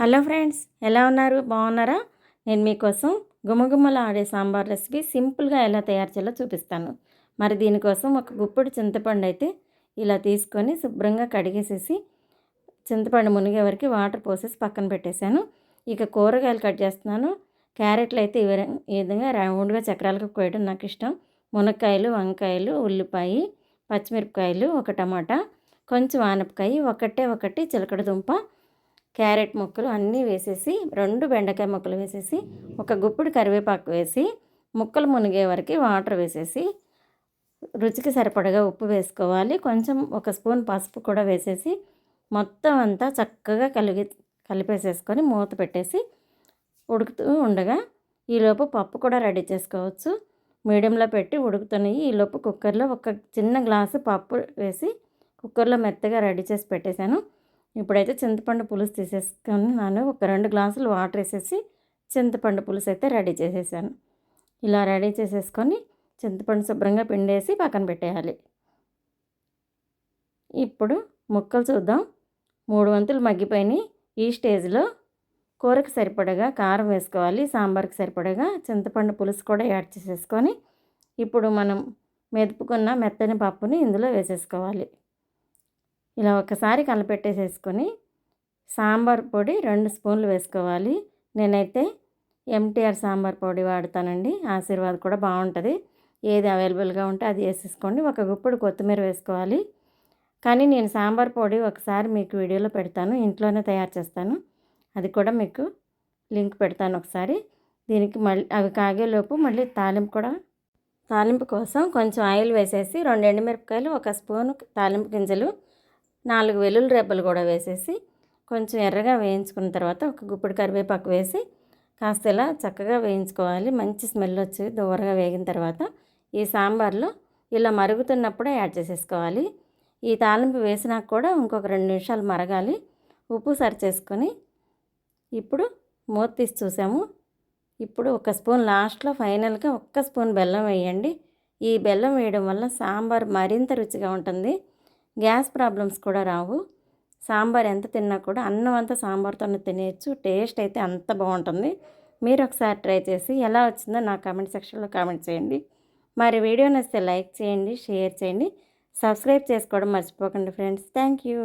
Hello friends ఎలా ఉన్నారు? బాగున్నారా? నేను మీకోసం గుమగుమల ఆడే సాంబార్ రెసిపీ సింపుల్గా ఎలా తయారు చేయాలో చూపిస్తాను. మరి దీనికోసం ఒక గుప్పుడు చింతపండు అయితే ఇలా తీసుకొని శుభ్రంగా కడిగేసేసి చింతపండు మునిగే వరకు వాటర్ పోసేసి పక్కన పెట్టేశాను. ఇక కూరగాయలు కట్ చేస్తున్నాను. క్యారెట్లు అయితే ఈ విధంగా రౌండ్గా చక్రాలకు కోయడం నాకు ఇష్టం. మునక్కాయలు వంకాయలు ఉల్లిపాయ పచ్చిమిరపకాయలు ఒక టమాటా కొంచెం ఆనపకాయ ఒకటే ఒకటి చిలకడ దుంప క్యారెట్ ముక్కలు అన్నీ వేసేసి రెండు బెండకాయ ముక్కలు వేసేసి ఒక గుప్పుడు కరివేపాకు వేసి ముక్కలు మునిగే వరకు వాటర్ వేసేసి రుచికి సరిపడగా ఉప్పు వేసుకోవాలి. కొంచెం ఒక స్పూన్ పసుపు కూడా వేసేసి మొత్తం అంతా చక్కగా కలిగి కలిపేసేసుకొని మూత పెట్టేసి ఉడుకుతూ ఉండగా ఈలోపు పప్పు కూడా రెడీ చేసుకోవచ్చు. మీడియంలో పెట్టి ఉడుకుతున్నాయి. ఈలోపు కుక్కర్లో ఒక చిన్న గ్లాసు పప్పు వేసి కుక్కర్లో మెత్తగా రెడీ చేసి పెట్టేశాను. ఇప్పుడైతే చింతపండు పులుసు తీసేసుకొని నేను ఒక రెండు గ్లాసులు వాటర్ వేసేసి చింతపండు పులుసు అయితే రెడీ చేసేసాను. ఇలా రెడీ చేసేసుకొని చింతపండు శుభ్రంగా పిండేసి పక్కన పెట్టేయాలి. ఇప్పుడు ముక్కలు చూద్దాం. మూడు వంతులు మగ్గిపోయినాయి. ఈ స్టేజ్లో కూరకు సరిపడగా కారం వేసుకోవాలి. సాంబార్కి సరిపడగా చింతపండు పులుసు కూడా యాడ్ చేసేసుకొని ఇప్పుడు మనం మెదుపుకున్న మెత్తని పప్పుని ఇందులో వేసేసుకోవాలి. ఇలా ఒకసారి కలపెట్టేసేసుకొని సాంబార్ పొడి రెండు స్పూన్లు వేసుకోవాలి. నేనైతే ఎంటీఆర్ సాంబార్ పొడి వాడతానండి. ఆశీర్వాద్ కూడా బాగుంటుంది. ఏది అవైలబుల్గా ఉంటే అది వేసేసుకోండి. ఒక గుప్పుడు కొత్తిమీర వేసుకోవాలి. కానీ నేను సాంబార్ పొడి ఒకసారి మీకు వీడియోలో పెడతాను. ఇంట్లోనే తయారు చేస్తాను. అది కూడా మీకు లింక్ పెడతాను ఒకసారి. దీనికి మళ్ళీ అవి కాగేలోపు మళ్ళీ తాలింపు కూడా తాలింపు కోసం కొంచెం ఆయిల్ వేసేసి రెండు ఎండుమిరపకాయలు ఒక స్పూన్ తాలింపు గింజలు నాలుగు వెల్లుల్లి రెబ్బలు కూడా వేసేసి కొంచెం ఎర్రగా వేయించుకున్న తర్వాత ఒక గుప్పిడి కరివేపాకు వేసి కాస్త ఇలా చక్కగా వేయించుకోవాలి. మంచి స్మెల్ వచ్చి దూరగా వేగిన తర్వాత ఈ సాంబార్లో ఇలా మరుగుతున్నప్పుడే యాడ్ చేసేసుకోవాలి. ఈ తాలింపు వేసినాక కూడా ఇంకొక రెండు నిమిషాలు మరగాలి. ఉప్పు సరి చేసుకొని ఇప్పుడు మూత తీసి చూసాము. ఇప్పుడు ఒక స్పూన్ లాస్ట్లో ఫైనల్గా ఒక్క స్పూన్ బెల్లం వేయండి. ఈ బెల్లం వేయడం వల్ల సాంబార్ మరింత రుచిగా ఉంటుంది. గ్యాస్ ప్రాబ్లమ్స్ కూడా రావు. సాంబార్ ఎంత తిన్నా కూడా అన్నం అంతా సాంబార్తోనే తినేయచ్చు. టేస్ట్ అయితే అంత బాగుంటుంది. మీరు ఒకసారి ట్రై చేసి ఎలా వచ్చిందో నా కామెంట్ సెక్షన్లో కామెంట్ చేయండి. మరి వీడియో నచ్చితే లైక్ చేయండి షేర్ చేయండి. సబ్స్క్రైబ్ చేసుకోవడం మర్చిపోకండి ఫ్రెండ్స్. Thank you.